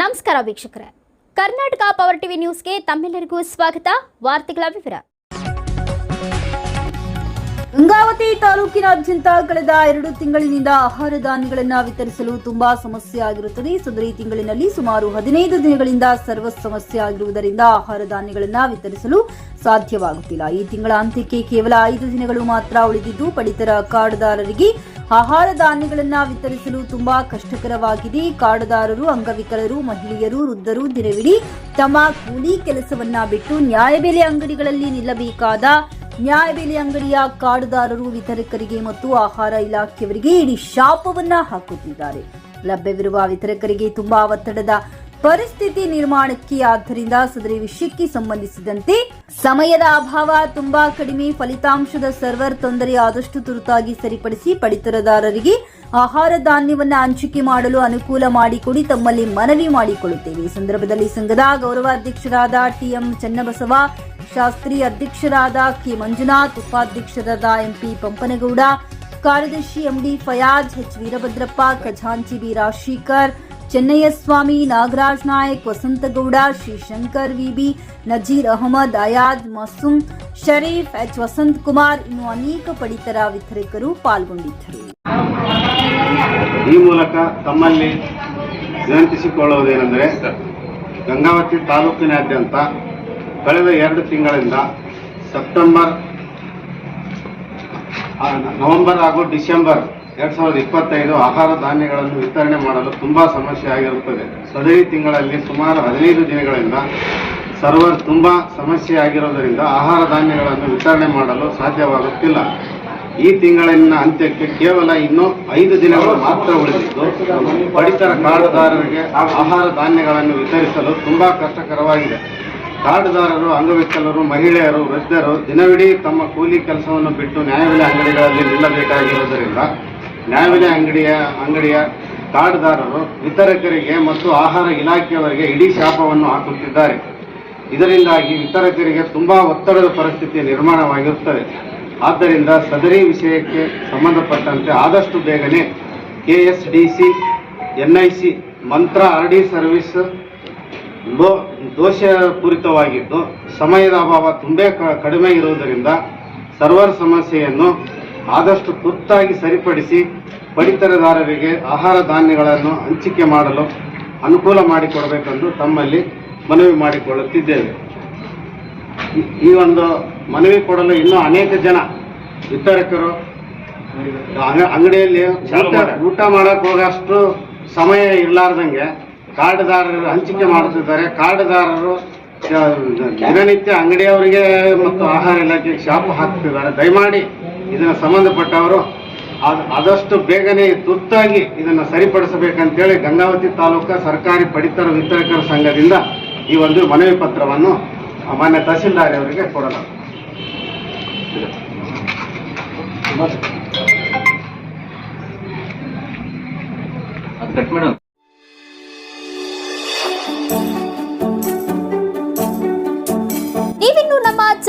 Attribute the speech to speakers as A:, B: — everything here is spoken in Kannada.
A: ನಮಸ್ಕಾರ ವೀಕ್ಷಕರೇ. ಕರ್ನಾಟಕ ಪವರ್ ಟಿವಿ ನ್ಯೂಸ್ಗೆ ತಮ್ಮೆಲ್ಲರಿಗೂ ಸ್ವಾಗತ. ವಾರ್ತೆಗಳ ವಿವರ.
B: ಗಂಗಾವತಿ ತಾಲೂಕಿನಾದ್ಯಂತ ಕಳೆದ ಎರಡು ತಿಂಗಳಿನಿಂದ ಆಹಾರ ಧಾನ್ಯಗಳನ್ನು ವಿತರಿಸಲು ತುಂಬಾ ಸಮಸ್ಯೆ ಆಗಿರುತ್ತದೆ. ಸದರಿ ತಿಂಗಳಿನಲ್ಲಿ ಸುಮಾರು ಹದಿನೈದು ದಿನಗಳಿಂದ ಸರ್ವ ಸಮಸ್ಯೆ ಆಗಿರುವುದರಿಂದ ಆಹಾರ ಧಾನ್ಯಗಳನ್ನು ವಿತರಿಸಲು ಸಾಧ್ಯವಾಗುತ್ತಿಲ್ಲ. ಈ ತಿಂಗಳ ಅಂತ್ಯಕ್ಕೆ ಕೇವಲ ಐದು ದಿನಗಳು ಮಾತ್ರ ಉಳಿದಿದ್ದು, ಪಡಿತರ ಕಾರ್ಡ್ದಾರರಿಗೆ ಆಹಾರ ಧಾನ್ಯಗಳನ್ನು ವಿತರಿಸಲು ತುಂಬಾ ಕಷ್ಟಕರವಾಗಿದೆ. ಕಾಡುದಾರರು, ಅಂಗವಿಕಲರು, ಮಹಿಳೆಯರು, ವೃದ್ಧರು ದಿನವಿಡೀ ತಮ್ಮ ಕೂಲಿ ಕೆಲಸವನ್ನ ಬಿಟ್ಟು ನ್ಯಾಯಬೆಲೆ ಅಂಗಡಿಗಳಲ್ಲಿ ನಿಲ್ಲಬೇಕಾದ ನ್ಯಾಯಬೆಲೆ ಅಂಗಡಿಯ ಕಾಡುದಾರರು, ವಿತರಕರಿಗೆ ಮತ್ತು ಆಹಾರ ಇಲಾಖೆಯವರಿಗೆ ಇಡೀ ಶಾಪವನ್ನ ಹಾಕುತ್ತಿದ್ದಾರೆ. ಲಭ್ಯವಿರುವ ವಿತರಕರಿಗೆ ತುಂಬಾ ಒತ್ತಡದ ಪರಿಸ್ಥಿತಿ ನಿರ್ಮಾಣಕ್ಕೆ ಆದ್ದರಿಂದ ಸದರಿ ವಿಷಯಕ್ಕೆ ಸಂಬಂಧಿಸಿದಂತೆ ಸಮಯದ ಅಭಾವ ತುಂಬಾ ಕಡಿಮೆ. ಫಲಿತಾಂಶದ ಸರ್ವರ್ ತೊಂದರೆ ಆದಷ್ಟು ತುರ್ತಾಗಿ ಸರಿಪಡಿಸಿ ಪಡಿತರದಾರರಿಗೆ ಆಹಾರ ಧಾನ್ಯವನ್ನ ಹಂಚಿಕೆ ಮಾಡಲು ಅನುಕೂಲ ಮಾಡಿಕೊಡಿ, ತಮ್ಮಲ್ಲಿ ಮನವಿ ಮಾಡಿಕೊಳ್ಳುತ್ತೇವೆ. ಈ ಸಂದರ್ಭದಲ್ಲಿ ಸಂಘದ ಗೌರವಾಧ್ಯಕ್ಷರಾದ ಟಿಎಂ ಚನ್ನಬಸವ, ಶಾಸ್ತ್ರಿ ಅಧ್ಯಕ್ಷರಾದ ಕೆ ಮಂಜುನಾಥ್, ಉಪಾಧ್ಯಕ್ಷರಾದ ಎಂಪಿ ಪಂಪನಗೌಡ, ಕಾರ್ಯದರ್ಶಿ ಎಂಡಿ ಫಯಾಜ್, ಎಚ್ ವೀರಭದ್ರಪ್ಪ, ಖಜಾಂಚಿ B Rajashekar Chennayyaswamy Nagaraj Nayak, Vasanthagowda, Shreeshankar, VB, Nazeer Ahmed Ayad Masoom Sharif, H Vasanth Kumar ಇನ್ನು ಅನೇಕ ಪಡಿತರ ವಿತರಕರು ಪಾಲ್ಗೊಂಡಿದ್ದರು.
C: ಈ ಮೂಲಕ ತಮ್ಮಲ್ಲಿ ವಿನಂತಿಸಿಕೊಳ್ಳುವುದೇನೆಂದರೆ ಗಂಗಾವತಿ ತಾಲೂಕಿನಾದ್ಯಂತ ಕಳೆದ ಎರಡು ತಿಂಗಳಿಂದ ಸೆಪ್ಟೆಂಬರ್ ನವೆಂಬರ್ ಹಾಗೂ ಡಿಸೆಂಬರ್ ಎರಡ್ ಸಾವಿರದ ಇಪ್ಪತ್ತೈದು ಆಹಾರ ಧಾನ್ಯಗಳನ್ನು ವಿತರಣೆ ಮಾಡಲು ತುಂಬಾ ಸಮಸ್ಯೆ ಆಗಿರುತ್ತದೆ. ಸದರಿ ತಿಂಗಳಲ್ಲಿ ಸುಮಾರು ಹದಿನೈದು ದಿನಗಳಿಂದ ಸರ್ವರ್ ತುಂಬಾ ಸಮಸ್ಯೆ ಆಗಿರುವುದರಿಂದ ಆಹಾರ ಧಾನ್ಯಗಳನ್ನು ವಿತರಣೆ ಮಾಡಲು ಸಾಧ್ಯವಾಗುತ್ತಿಲ್ಲ. ಈ ತಿಂಗಳಿನ ಅಂತ್ಯಕ್ಕೆ ಕೇವಲ ಇನ್ನು ಐದು ದಿನಗಳು ಮಾತ್ರ ಉಳಿದಿದ್ದು, ಪಡಿತರ ಕಾರ್ಡ್ದಾರರಿಗೆ ಆಹಾರ ಧಾನ್ಯಗಳನ್ನು ವಿತರಿಸಲು ತುಂಬಾ ಕಷ್ಟಕರವಾಗಿದೆ. ಕಾರ್ಡ್ದಾರರು, ಅಂಗವಿಕಲರು, ಮಹಿಳೆಯರು, ವೃದ್ಧರು ದಿನವಿಡೀ ತಮ್ಮ ಕೂಲಿ ಕೆಲಸವನ್ನು ಬಿಟ್ಟು ನ್ಯಾಯಬೆಲೆ ಅಂಗಡಿಗಳಲ್ಲಿ ನಿಲ್ಲಬೇಕಾಗಿರುವುದರಿಂದ ನ್ಯಾಯಬೆಲೆ ಅಂಗಡಿಯ ಅಂಗಡಿಯ ಕಾರ್ಡ್ದಾರರು ವಿತರಕರಿಗೆ ಮತ್ತು ಆಹಾರ ಇಲಾಖೆಯವರಿಗೆ ಇಡೀ ಶಾಪವನ್ನು ಹಾಕುತ್ತಿದ್ದಾರೆ. ಇದರಿಂದಾಗಿ ವಿತರಕರಿಗೆ ತುಂಬಾ ಒತ್ತಡದ ಪರಿಸ್ಥಿತಿ ನಿರ್ಮಾಣವಾಗಿರುತ್ತದೆ. ಆದ್ದರಿಂದ ಸದರಿ ವಿಷಯಕ್ಕೆ ಸಂಬಂಧಪಟ್ಟಂತೆ ಆದಷ್ಟು ಬೇಗನೆ KSDC, NIC, Mantra R D service low ದೋಷಪೂರಿತವಾಗಿದ್ದು, ಸಮಯದ ಅಭಾವ ತುಂಬೇ ಕಡಿಮೆ ಇರುವುದರಿಂದ ಸರ್ವರ್ ಸಮಸ್ಯೆಯನ್ನು ಆದಷ್ಟು ತುರ್ತಾಗಿ ಸರಿಪಡಿಸಿ ಪಡಿತರದಾರರಿಗೆ ಆಹಾರ ಧಾನ್ಯಗಳನ್ನು ಹಂಚಿಕೆ ಮಾಡಲು ಅನುಕೂಲ ಮಾಡಿಕೊಡಬೇಕೆಂದು ತಮ್ಮಲ್ಲಿ ಮನವಿ ಮಾಡಿಕೊಳ್ಳುತ್ತಿದ್ದೇವೆ. ಈ- ಒಂದು ಮನವಿ ಕೊಡಲು ಇನ್ನೂ ಅನೇಕ ಜನ ವಿತರಕರು ಅಂಗ- ಅಂಗಡಿಯಲ್ಲಿ ಊಟ ಮಾಡಕ್ಕೆ ಹೋಗೋಷ್ಟು ಸಮಯ ಇರಲಾರ್ದಂಗೆ ಕಾರ್ಡ್ದಾರರು ಹಂಚಿಕೆ ಮಾಡುತ್ತಿದ್ದಾರೆ. ಕಾರ್ಡ್ದಾರರು ದಿನನಿತ್ಯ ಅಂಗಡಿಯವರಿಗೆ ಮತ್ತು ಆಹಾರ ಇಲಾಖೆಗೆ ಶಾಪು ಹಾಕ್ತಿದ್ದಾರೆ. ದಯಮಾಡಿ ಇದನ್ನ ಸಂಬಂಧಪಟ್ಟವರು ಆದ- ಆದಷ್ಟು ಬೇಗನೆ ತುರ್ತಾಗಿ ಇದನ್ನ ಸರಿಪಡಿಸಬೇಕಂತೇಳಿ ಗಂಗಾವತಿ ತಾಲೂಕಾ ಸರ್ಕಾರಿ ಪಡಿತರ ವಿತರಕರ ಸಂಘದಿಂದ ಈ ಒಂದು ಮನವಿ ಪತ್ರವನ್ನು ಮಾನ್ಯ ತಹಸೀಲ್ದಾರ್ ಅವರಿಗೆ ಕೊಡಲಾಗಿದೆ.